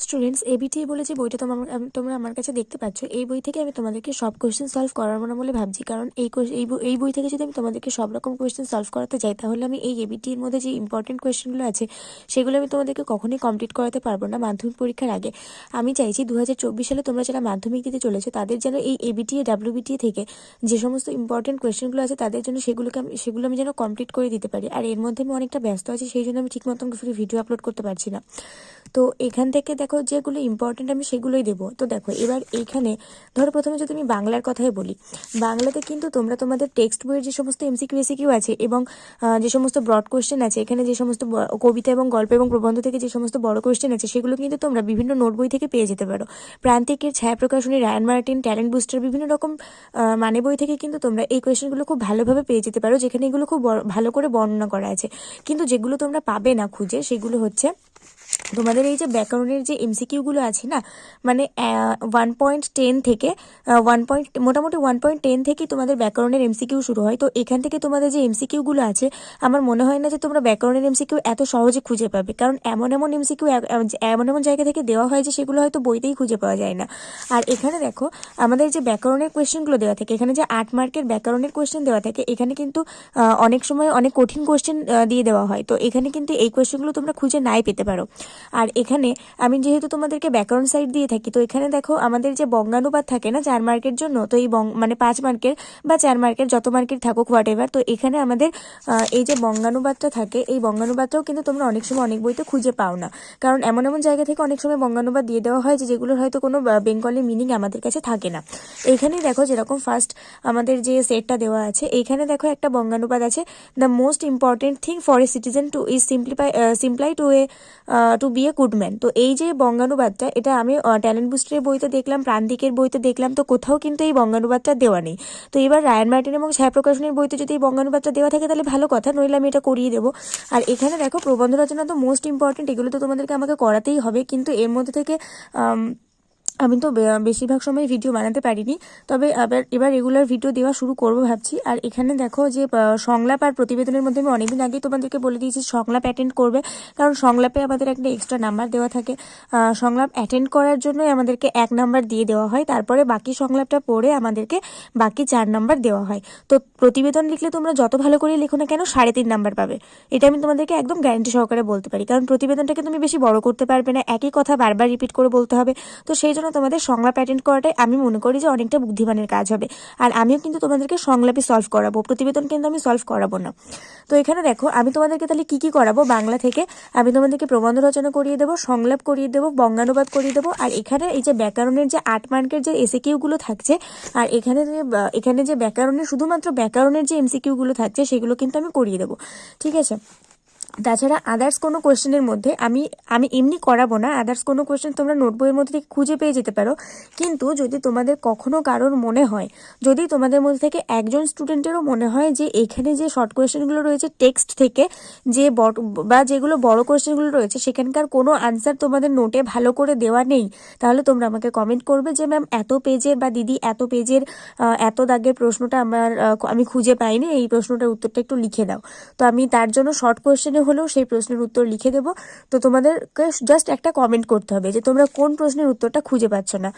Students ABT বলে যে বইটা তোমার তোমরা আমার কাছে দেখতে পাচ্ছ। এই বই থেকে আমি তোমাদেরকে সব কোয়েশ্চেন সলভ করাবো না বলে ভাবছি। কারণ এই এই বই- থেকে যদি আমি তোমাদেরকে সব রকম কোয়েশ্চেন সলভ করাতে যাই, তাহলে আমি এই এবিটির মধ্যে যে ইম্পর্টেন্ট কোয়েশ্চেনগুলো আছে, সেগুলো আমি তোমাদেরকে কখনোই কমপ্লিট করাতে পারব না মাধ্যমিক পরীক্ষার আগে। আমি চাইছি দু হাজার চব্বিশ সালে তোমরা যারা মাধ্যমিক দিতে চলেছো, তাদের যেন এই এবিটি ডাব্লিউবিটি থেকে যে সমস্ত ইম্পর্টেন্ট কোয়েশ্চেনগুলো আছে, তাদের জন্য সেগুলোকে আমি, সেগুলো আমি যেন কমপ্লিট করে দিতে পারি। আর এর মধ্যে আমি অনেকটা ব্যস্ত আছি, সেই জন্য আমি ঠিক মতন ভিডিও আপলোড করতে পারছি না। তো এখান থেকে দেখো যেগুলো ইম্পর্টেন্ট আমি সেগুলোই দেবো। তো দেখো, এবার এইখানে ধরো প্রথমে যদি আমি বাংলার কথাই বলি, বাংলাতে কিন্তু তোমরা তোমাদের টেক্সট বইয়ের যে সমস্ত এমসিকিউ এসিকিউ আছে এবং যে সমস্ত ব্রড কোয়েশ্চেন আছে, এখানে যে সমস্ত কবিতা এবং গল্প এবং প্রবন্ধ থেকে যে সমস্ত বড় কোয়েশ্চেন আছে, সেগুলো কিন্তু তোমরা বিভিন্ন নোট বই থেকে পেয়ে যেতে পারো। প্রান্তিকের Chhaya Prakashani Ryan Martin talent booster বিভিন্ন রকম মানে বই থেকে কিন্তু তোমরা এই কোয়েশ্চেনগুলো খুব ভালোভাবে পেয়ে যেতে পারো, যেখানে এগুলো খুব ভালো করে বর্ণনা করা আছে। কিন্তু যেগুলো তোমরা পাবে না খুঁজে, সেগুলো হচ্ছে তোমাদের এই যে ব্যাকরণের যে এমসিকিউগুলো আছে না মানে ওয়ান পয়েন্ট টেন থেকে ওয়ান পয়েন্ট মোটামুটি ওয়ান পয়েন্ট টেন থেকেই তোমাদের ব্যাকরণের এমসিকিউ শুরু হয়। তো এখান থেকে তোমাদের যে এমসিকিউগুলো আছে, আমার মনে হয় না যে তোমরা ব্যাকরণের এমসিকিউ এত সহজে খুঁজে পাবে। কারণ এমন এমন এমসিকিউ এমন এমন জায়গা থেকে দেওয়া হয় যে সেগুলো হয়তো বইতেই খুঁজে পাওয়া যায় না। আর এখানে দেখো, আমাদের যে ব্যাকরণের কোয়েশ্চেনগুলো দেওয়া থাকে, এখানে যে আট মার্কের ব্যাকরণের কোয়েশ্চেন দেওয়া থাকে, এখানে কিন্তু অনেক সময় অনেক কঠিন কোয়েশ্চেন দিয়ে দেওয়া হয়। তো এখানে কিন্তু এই কোয়েশ্চেনগুলো তোমরা খুঁজে নাই পেতে পারো। আর এখানে আমি যেহেতু তোমাদেরকে ব্যাকরণ সাইড দিয়ে থাকি, তো এখানে দেখো আমাদের যে বঙ্গানুবাদ থাকে না চার মার্কের জন্য, তো এই মানে পাঁচ মার্কের বা চার মার্কের যত মার্কের থাকুক হোয়াট এভার তো এখানে আমাদের এই যে বঙ্গানুবাদটা থাকে, এই বঙ্গানুবাদটাও কিন্তু তোমরা অনেক সময় অনেক বইতে খুঁজে পাও না। কারণ এমন এমন জায়গা থেকে অনেক সময় বঙ্গানুবাদ দিয়ে দেওয়া হয় যে যেগুলোর হয়তো কোনো বেঙ্গলি মিনিং আমাদের কাছে থাকে না। এইখানেই দেখো যেরকম ফার্স্ট আমাদের যে সেটটা দেওয়া আছে এইখানে দেখো একটা বঙ্গানুবাদ আছে the most important thing for a citizen to is simplify simply to a to be a good man তো এই যে বঙ্গানুবাদটা, এটা আমি ট্যালেন্ট বুস্টারের বইতে দেখলাম, প্রান্তিকের বইতে দেখলাম, তো কোথাও কিন্তু এই বঙ্গানুবাদটা দেওয়া নেই। তো এবার রায়ান মার্টিন এবং ছায়া প্রকাশনের বইতে যদি এই বঙ্গানুবাদটা দেওয়া থাকে, তাহলে ভালো কথা, নইলে আমি এটা করিয়ে দেবো। আর এখানে দেখো, প্রবন্ধ রচনা তো মোস্ট ইম্পর্টেন্ট এগুলো তো তোমাদেরকে আমাকে করাতেই হবে। কিন্তু এর মধ্যে থেকে আম, তো বেশিরভাগ সময় ভিডিও বানাতে পারিনি। তবে আবার এবার রেগুলার ভিডিও দেওয়া শুরু করব ভাবছি। আর এখানে দেখো যে সংলাপ আর প্রতিবেদনের মধ্যে আমি অনেকদিন আগেই তোমাদেরকে বলে দিয়েছি সংলাপ অ্যাটেন্ড করবে। কারণ সংলাপে আমাদের একটা এক্সট্রা নাম্বার দেওয়া থাকে। সংলাপ অ্যাটেন্ড করার জন্যই আমাদেরকে এক নাম্বার দিয়ে দেওয়া হয়। তারপরে বাকি সংলাপটা পড়ে আমাদেরকে বাকি চার নাম্বার দেওয়া হয়। তো প্রতিবেদন লিখলে তোমরা যত ভালো করে লেখো না কেন সাড়ে তিন নাম্বার পাবে। এটা আমি তোমাদেরকে একদম গ্যারান্টি সহকারে বলতে পারি। কারণ প্রতিবেদনটাকে তুমি বেশি বড় করতে পারবে না। একই কথা বারবার রিপিট করে বলতে হবে। তো সেই জন্য তোমাদের সংলাপ অ্যাটেন্ড করাটাই আমি মনে করি যে অনেকটা বুদ্ধিমানের কাজ হবে। আর আমিও কিন্তু তোমাদেরকে সংলাপই সলভ করাবো। প্রতিবেদন কিন্তু আমি সলভ করাবো না। তো এখানে দেখো, আমি তোমাদেরকে তাহলে কি কি করাবো? বাংলা থেকে আমি তোমাদেরকে প্রবন্ধ রচনা করিয়ে দেবো, সংলাপ করিয়ে দেবো, বঙ্গানুবাদ করিয়ে দেবো। আর এখানে এই যে ব্যাকরণের যে আট মার্কের যে এসিকিউগুলো থাকছে, আর এখানে যে এখানে যে ব্যাকরণের, শুধুমাত্র ব্যাকরণের যে এমসিকিউগুলো থাকছে, সেগুলো কিন্তু আমি করিয়ে দেবো। ঠিক আছে? তাছাড়া আদার্স কোনো কোয়েশ্চেনের মধ্যে আমি আমি এমনি করাবো না। আদার্স কোনো কোয়েশ্চেন তোমরা নোটবইয়ের মধ্যে থেকে খুঁজে পেয়ে যেতে পারো। কিন্তু যদি তোমাদের কখনো কারোর মনে হয়, যদি তোমাদের মধ্যে থেকে একজন স্টুডেন্টেরও মনে হয় যে এখানে যে শর্ট কোয়েশ্চেনগুলো রয়েছে টেক্সট থেকে, যে বা যেগুলো বড় কোয়েশ্চেনগুলো রয়েছে, সেখানকার কোনো আনসার তোমাদের নোটে ভালো করে দেওয়া নেই, তাহলে তোমরা আমাকে কমেন্ট করবে যে, ম্যাম, এত পেজের বা দিদি এত পেজের এত দাগের প্রশ্নটা আমার আমি খুঁজে পাইনি। এই প্রশ্নটার উত্তরটা একটু লিখে দাও। তো আমি তার জন্য শর্ট কোয়েশ্চেনে হলেও সেই প্রশ্নের উত্তর লিখে দেবো। তো তোমাদেরকে জাস্ট একটা কমেন্ট করতে হবে যে, তোমরা কোন প্রশ্নের উত্তরটা খুঁজে পাচ্ছ না।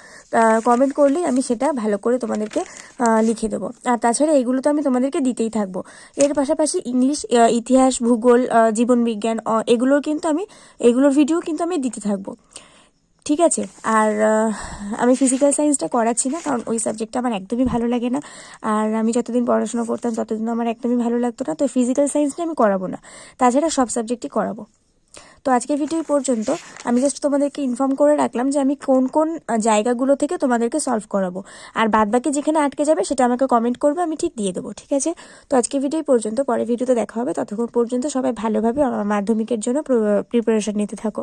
কমেন্ট করলেই আমি সেটা ভালো করে তোমাদেরকে লিখে দেবো। আর তাছাড়া এগুলো তো আমি তোমাদেরকে দিতেই থাকব। এর পাশাপাশি ইংলিশ ইতিহাস, ভূগোল জীবনবিজ্ঞান এগুলোর কিন্তু আমি, এগুলোর ভিডিও কিন্তু আমি দিতে থাকব। ঠিক আছে। আর আমি ফিজিক্যাল সায়েন্সটা করাচ্ছি না, কারণ ওই সাবজেক্টটা আমার একদমই ভালো লাগে না। আর আমি যতদিন পড়াশোনা করতাম, ততদিন আমার একদমই ভালো লাগতো না। তো ফিজিক্যাল সায়েন্সটা আমি করাবো না। তাছাড়া সব সাবজেক্টই করাবো। তো আজকের ভিডিও পর্যন্ত। আমি জাস্ট তোমাদেরকে ইনফর্ম করে রাখলাম যে আমি কোন কোন জায়গাগুলো থেকে তোমাদেরকে সলভ করাবো। আর বাদ বাকি যেখানে আটকে যাবে, সেটা আমাকে কমেন্ট করবে, আমি ঠিক দিয়ে দেবো, ঠিক আছে? তো আজকের ভিডিও পর্যন্ত। পরের ভিডিওতে দেখা হবে। ততক্ষণ পর্যন্ত সবাই ভালোভাবে মাধ্যমিকের জন্য প্রিপারেশন নিতে থাকো।